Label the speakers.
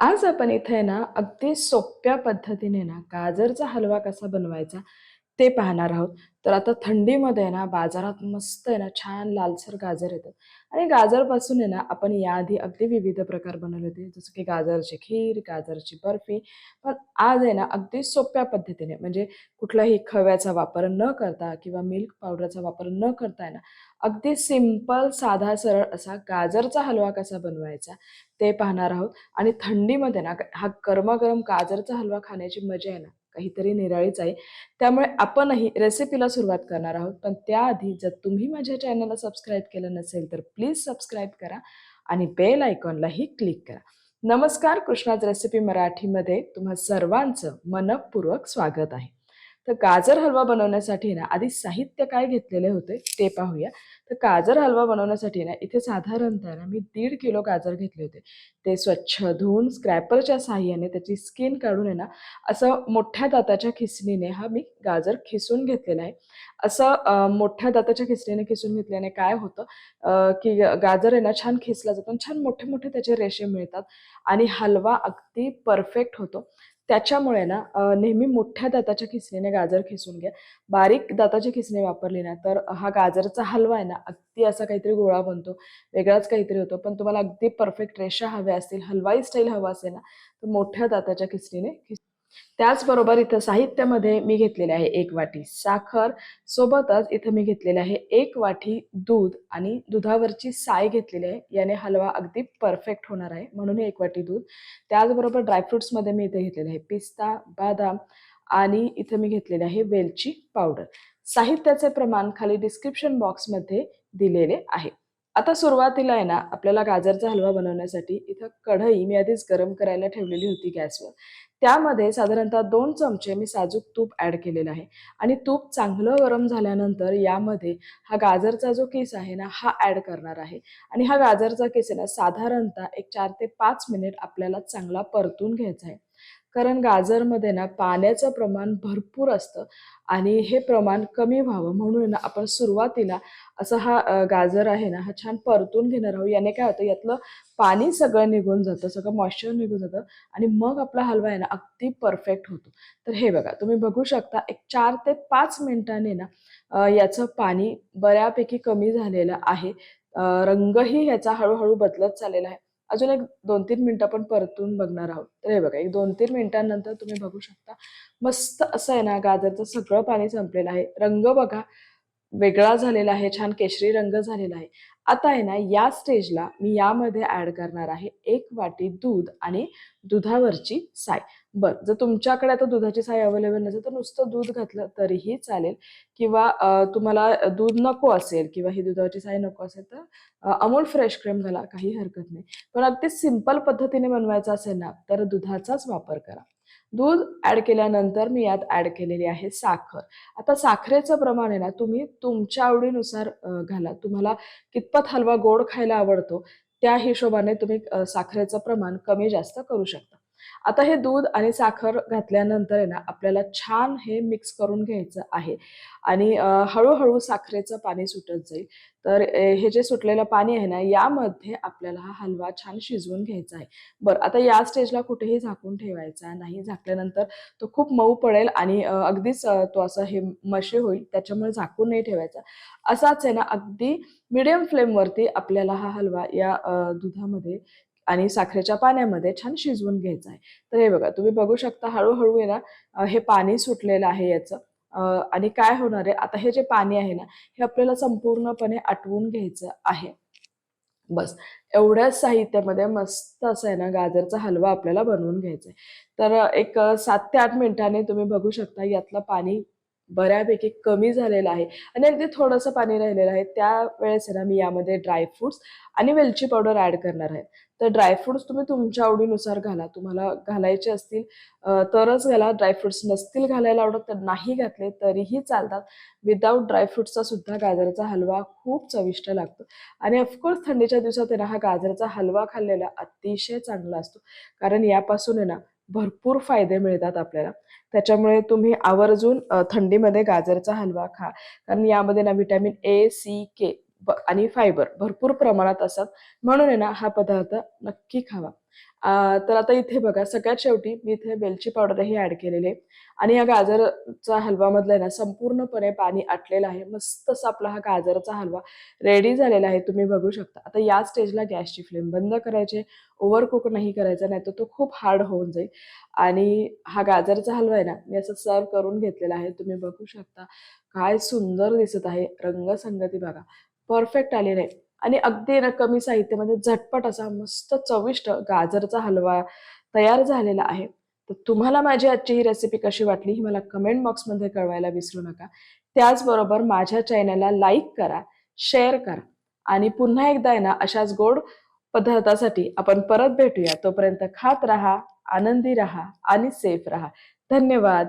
Speaker 1: आज आपण इथे ना अगदी सोप्या पद्धतीने ना गाजरचा हलवा कसा बनवायचा ते पाहणार आहोत. तर आता थंडीमध्ये आहे ना बाजारात मस्त आहे ना छान लालसर गाजर येतात आणि गाजरपासून आहे ना आपण याआधी अगदी विविध प्रकार बनवले होते. जसं की गाजरची खीर, गाजरची बर्फी. पण आज आहे ना अगदी सोप्या पद्धतीने म्हणजे कुठलाही खव्याचा वापर न करता किंवा मिल्क पावडरचा वापर न करता आहे ना अगदी सिंपल, साधा, सरळ असा गाजरचा हलवा कसा बनवायचा ते पाहणार आहोत. आणि थंडीमध्ये ना हा गरमागरम गाजरचा हलवा खाण्याची मजा आहे ना, काहीतरी निराळीच आहे. त्यामुळे आपणही रेसिपीला सुरुवात करणार आहोत. पण त्याआधी जर तुम्ही माझ्या चॅनलला सबस्क्राईब केलं नसेल, तर प्लीज सबस्क्राईब करा आणि बेल आयकॉनलाही क्लिक करा. नमस्कार, कृष्णाज रेसिपी मराठीमध्ये तुम्हा सर्वांचं मनपूर्वक स्वागत आहे. तर गाजर हलवा बनवण्यासाठी ना आधी साहित्य काय घेतलेले होते ते पाहूया. तर गाजर हलवा बनवण्यासाठी ना इथे साधारणतः ना मी दीड किलो गाजर घेतले होते. ते स्वच्छ धुवून स्क्रॅपरच्या साह्याने त्याची स्किन काढून आहे ना, असं मोठ्या दाताच्या खिसणीने हा मी गाजर खिसून घेतलेला आहे. असं मोठ्या दाताच्या खिसणीने खिसून घेतल्याने काय होतं की गाजर आहे ना छान खिसला जातो आणि छान मोठे-मोठे त्याचे रेषे मिळतात आणि हलवा अगदी परफेक्ट होतो. त्याच्यामुळे ना नेहमी मोठ्या दाताच्या खिसणीने गाजर खिसून घ्या. बारीक दाताची खिसणी वापरली ना, तर हा गाजरचा हलवा आहे ना, अगदी असा काहीतरी गोळा बनतो, वेगळाच काहीतरी होतो. पण तुम्हाला अगदी परफेक्ट रेषा हव्या असतील, हलवाई स्टाईल हवा असेल ना, तर मोठ्या दाताच्या खिसणीने खिस त्याचबरोबर इथं साहित्यामध्ये मी घेतलेले आहे एक वाटी साखर, सोबतच इथं मी घेतलेले आहे एक वाटी दूध आणि दुधावरची साय घेतलेली आहे. याने हलवा अगदी परफेक्ट होणार आहे, म्हणून एक वाटी दूध. त्याचबरोबर ड्रायफ्रुट्समध्ये मी इथे घेतलेले आहे पिस्ता, बदाम आणि इथं मी घेतलेले आहे वेलची पावडर. साहित्याचे प्रमाण खाली डिस्क्रिप्शन बॉक्समध्ये दिलेले आहे. आता सुरुवातीला आहे ना, आपल्याला गाजरचा हलवा बनवण्यासाठी इथं कढई मी आधीच गरम करायला ठेवलेली होती गॅसवर. त्यामध्ये साधारणतः दोन चमचे मी साजूक तूप ॲड केलेलं आहे आणि तूप चांगलं गरम झाल्यानंतर यामध्ये हा गाजरचा जो केस आहे ना, हा ॲड करणार आहे आणि हा गाजरचा केस आहे ना, साधारणतः एक चार ते पाच मिनिट आपल्याला चांगला परतून घ्यायचा आहे. कारण गाजरमध्ये ना पाण्याचं प्रमाण भरपूर असतं आणि हे प्रमाण कमी व्हावं म्हणून आहे ना, आपण सुरुवातीला असा हा गाजर आहे ना, हा छान परतून घेणार आहोत. याने काय होतं, यातलं पाणी सगळं निघून जातं, सगळं मॉइश्चर निघून जातं आणि मग आपला हलवा आहे ना, अगदी परफेक्ट होतो. तर हे बघा, तुम्ही बघू शकता एक चार ते पाच मिनिटांनी ना याचं पाणी बऱ्यापैकी कमी झालेलं आहे. रंगही ह्याचा हळूहळू बदलत चाललेला आहे. अजून एक दोन तीन मिनटं आपण परतून बघणार आहोत. तर हे बघा, एक 2-3 मिनिटांनंतर तुम्ही बघू शकता, मस्त असं आहे ना, गाजरचं सगळं पाणी संपलेलं आहे. रंग बघा, वेगळा झालेला आहे, छान केशरी रंग झालेला आहे. आता आहे ना, या स्टेजला मी यामध्ये ॲड करणार आहे एक वाटी दूध आणि दुधावरची साय. बरं, जर तुमच्याकडे आता दुधाची साय अवेलेबल नसेल, तर नुसतं दूध घातलं तरीही चालेल किंवा तुम्हाला दूध नको असेल किंवा ही दुधाची साय नको असेल, तर अमूल फ्रेश क्रीम घाला, काही हरकत नाही. पण अगदी सिंपल पद्धतीने बनवायचं असेल ना, तर दुधाचाच वापर करा. दूध ॲड केल्यानंतर मी यात ॲड केलेली आहे साखर. आता साखरेचं प्रमाण आहे ना, तुम्ही तुमच्या आवडीनुसार घाला. तुम्हाला कितपत हलवा गोड खायला आवडतो, त्या हिशोबाने तुम्ही साखरेचं प्रमाण कमी जास्त करू शकता. आता हे दूध आणि साखर घातल्यानंतर आहे ना, आपल्याला छान हे मिक्स करून घ्यायचं आहे आणि हळूहळू साखरेचं पाणी सुटत जाईल. तर हे जे सुटलेलं पाणी आहे ना, यामध्ये आपल्याला हा हलवा छान शिजवून घ्यायचा आहे. बरं, आता या स्टेजला कुठेही झाकून ठेवायचा नाही. झाकल्यानंतर तो खूप मऊ पडेल आणि अगदीच तो असा हे मशी होईल. त्याच्यामुळे झाकून नाही ठेवायचा. असाच आहे ना, अगदी मीडियम फ्लेमवरती आपल्याला हा हलवा या दुधामध्ये आणि साखरेच्या पाण्यामध्ये छान शिजवून घ्यायचं आहे. तर हे बघा, तुम्ही बघू शकता हळूहळू आहे ना, हे पाणी सुटलेलं आहे याचं आणि काय होणार आहे, आता हे जे पाणी आहे ना, हे आपल्याला संपूर्णपणे आटवून घ्यायचं आहे. बस एवढ्याच साहित्यामध्ये मस्त असं आहे ना गाजरचा हलवा आपल्याला बनवून घ्यायचा आहे. तर एक सात ते आठ मिनिटांनी तुम्ही बघू शकता यातलं पाणी बऱ्यापैकी कमी झालेलं आहे आणि अगदी थोडंसं पाणी राहिलेलं आहे. त्यावेळेस आहे ना मी यामध्ये ड्रायफ्रुट्स आणि वेलची पावडर ॲड करणार आहे. तर ड्रायफ्रुट्स तुम्ही तुमच्या आवडीनुसार घाला. तुम्हाला घालायचे असतील तरच घाला. ड्रायफ्रुट्स नसतील घालायला आवडत तर नाही घातले तरीही चालतात. विदाऊट ड्रायफ्रुट्सचा सुद्धा गाजराचा हलवा खूप चविष्ट लागतो आणि ऑफकोर्स थंडीच्या दिवसात ना हा गाजराचा हलवा खाल्लेला अतिशय चांगला असतो. कारण यापासून आहे ना भरपूर फायदे मिळतात आपल्याला. त्याच्यामुळे तुम्ही आवर्जून थंडीमध्ये गाजरचा हलवा खा. कारण यामध्ये ना व्हिटॅमिन ए, सी, के आणि फायबर भरपूर प्रमाणात असतात. म्हणून आहे ना हा पदार्थ नक्की खावा. तर आता इथे बघा सगळ्यात शेवटी मी इथे वेलची पावडरही ऍड केलेली आहे. आणि या गाजरचा हलवामधला आहे ना संपूर्णपणे पाणी आटलेलं आहे. मस्त असा आपला हा गाजरचा हलवा रेडी झालेला आहे. तुम्ही बघू शकता. आता या स्टेजला गॅसची फ्लेम बंद करायचे ओव्हर कुक नाही करायचा नाही तर तो खूप हार्ड होऊन जाईल. आणि हा गाजरचा हलवा आहे ना मी असं सर्व करून घेतलेला आहे. तुम्ही बघू शकता. काय सुंदर दिसत आहे. रंगसंगती बघा. परफेक्ट आलेला आहे. आणि अगदी ना कमी साहित्यामध्ये झटपट असा मस्त चविष्ट गाजरचा हलवा तयार झालेला आहे. तर तुम्हाला माझी आजची ही रेसिपी कशी वाटली ही मला कमेंट बॉक्समध्ये कळवायला विसरू नका. त्याचबरोबर माझ्या चॅनलला लाईक करा शेअर करा आणि पुन्हा एकदा आहे ना अशाच गोड पदार्थासाठी आपण परत भेटूया. तोपर्यंत खात राहा आनंदी राहा आणि सेफ राहा. धन्यवाद.